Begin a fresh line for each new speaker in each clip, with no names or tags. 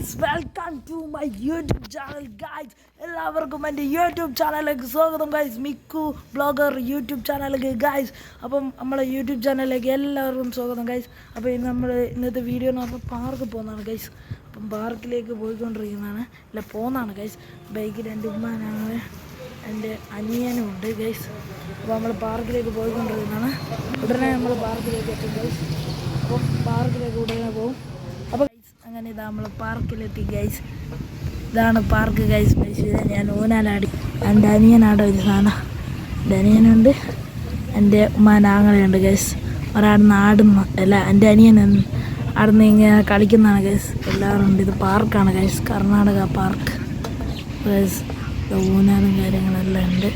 Guys welcome to my YouTube channel guys എല്ലാവർക്കും എന്റെ YouTube ചാനലിലേക്ക് സ്വാഗതം. ഗൈസ് മിക്കു ബ്ലോഗർ യൂട്യൂബ് ചാനലിലേക്ക് ഗൈസ് അപ്പം നമ്മളെ യൂട്യൂബ് ചാനലിലേക്ക് എല്ലാവർക്കും സ്വാഗതം. ഗൈസ് അപ്പോൾ ഇന്ന് നമ്മൾ ഇന്നത്തെ വീഡിയോ എന്ന് പറഞ്ഞാൽ പാർക്ക് പോകുന്നതാണ് ഗൈസ്. അപ്പം പാർക്കിലേക്ക് പോയിക്കൊണ്ടിരിക്കുന്നതാണ്. അല്ല പോകുന്നതാണ് ഗൈസ്. ബൈക്കിൽ എന്റെ ഉമ്മ ഞങ്ങൾ എന്റെ അനിയനും ഉണ്ട് ഗൈസ്. അപ്പോൾ നമ്മൾ പാർക്കിലേക്ക് പോയിക്കൊണ്ടിരിക്കുന്നതാണ്. ഉടനെ നമ്മൾ പാർക്കിലേക്ക് എത്തും ഗൈസ്. അപ്പം പാർക്കിലേക്ക് ഉടനെ പോകും അപ്പോൾ ഗൈസ് അങ്ങനെ ഇതാ നമ്മൾ പാർക്കിലെത്തി ഗൈസ് ഇതാണ് പാർക്ക് ഗൈസ് മൈസൂര് ഞാൻ ഊനാലാടി. എന്റെ അനിയനാടോ ഒരു സാധനം. എന്റെ അനിയനുണ്ട്. എന്റെ ഉമ്മാനാങ്ങളുണ്ട് ഗൈസ് ഒരാടുന്ന് ആടുന്ന അല്ല എന്റെ അനിയൻ ആടുന്ന് ഇങ്ങനെ കളിക്കുന്നതാണ് ഗൈസ് എല്ലാവരും ഉണ്ട്. ഇത് പാർക്കാണ് ഗൈസ് കർണാടക പാർക്ക് ഗൈസ് ഊനാലും കാര്യങ്ങളെല്ലാം ഉണ്ട്.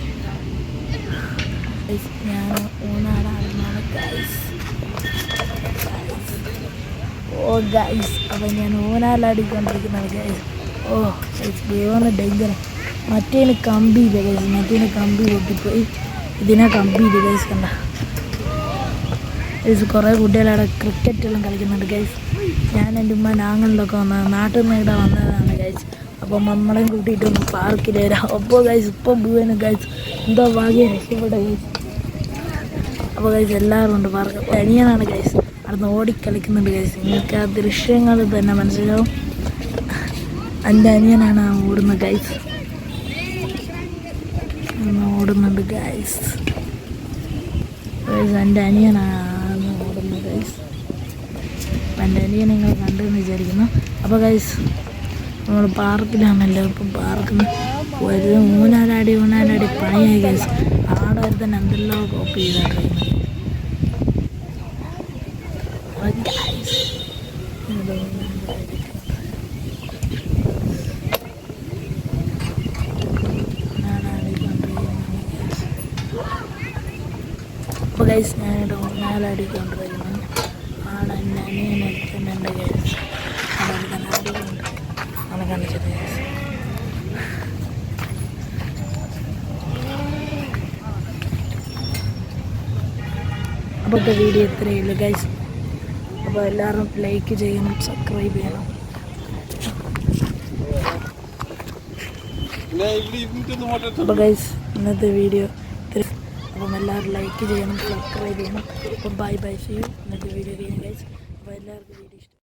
ഞാൻ ഊനാടാടുന്നതാണ് ഗൈസ് ഓ ഗൈസ് അപ്പം ഞാൻ ഊനാലാടിക്കൊണ്ടിരിക്കുന്നതാണ് ഗൈസ് ഓ ഗൈസ് ദൈവം ഡെങ്കർ മറ്റേന് കമ്പിയില്ല ഗൈസ് മറ്റേന് കമ്പി പൊട്ടിപ്പോയി ഇതിനെ കമ്പിയില്ല ഗൈസ് കണ്ട. ഗൈസ് കുറേ കുട്ടികളവിടെ ക്രിക്കറ്റ് എല്ലാം കളിക്കുന്നുണ്ട് ഗൈസ് ഞാൻ എന്റെ ഉമ്മ നാങ്ങളിലൊക്കെ വന്നത് നാട്ടിൽ നിന്ന് ഇവിടെ വന്നതാണ് ഗൈസ് അപ്പോൾ നമ്മളെയും കൂട്ടിയിട്ട് ഒന്ന് പാർക്കിൽ വരാം. അപ്പോൾ ഗൈസ് ഇപ്പം പോവാനും ഗൈസ് എന്തോ ഭാഗ്യം രക്ഷപ്പെട്ട ഗൈസ് അപ്പോൾ ഗൈസ് എല്ലാവരും ഉണ്ട് പാർക്ക് അനിയനാണ് ഗൈസ് അവിടുന്ന് ഓടിക്കളിക്കുന്നുണ്ട് ഗൈസ് നിങ്ങൾക്ക് ആ ദൃശ്യങ്ങൾ തന്നെ മനസ്സിലാവും. എന്റെ അനിയനാണ് ആ ഓടുന്ന ഗൈസ് ഓടുന്നുണ്ട് ഗൈസ് എന്റെ അനിയനാണ് ഓടുന്നത് ഗൈസ് എന്റെ അനിയൻ നിങ്ങൾ കണ്ടെന്ന് വിചാരിക്കുന്നു. അപ്പോൾ ഗൈസ് നമ്മൾ പാർക്കിലാണല്ലോ. ഇപ്പം പാർക്കിൽ ഒരു മൂന്നാലാടി മൂന്നാലാടി പണിയായി ഗൈസ് ആടെ ഒരു തന്നെ എന്തെല്ലോ കോപ്പി ചെയ്തിട്ടുണ്ട് ഗൈസ് അപ്പോൾ ഗൈസ് ഞാനിവിടെ ഊനാലാടിക്കൊണ്ടിരിക്കുന്നു ആടെ എന്റെ അനിയനെത്തുന്നുണ്ട് എന്റെ ഗൈസ് അടിക്കൊണ്ട് ആണ് കാണിച്ചത് ഗൈസ് അപ്പോഴത്തെ വീഡിയോ ഇത്രയേ ഉള്ളൂ ഗൈസ് അപ്പോൾ എല്ലാവരും ലൈക്ക് ചെയ്യണം സബ്സ്ക്രൈബ് ചെയ്യണം. അപ്പോൾ ഗൈസ് ഇന്നത്തെ വീഡിയോ അപ്പം എല്ലാവരും ലൈക്ക് ചെയ്യണം സബ്സ്ക്രൈബ് ചെയ്യണം. അപ്പം ബൈ ബൈ ചെയ്യും ഇന്നത്തെ വീഡിയോ കഴിഞ്ഞു ഗൈസ് അപ്പോൾ എല്ലാവർക്കും വീഡിയോ ഇഷ്ടം.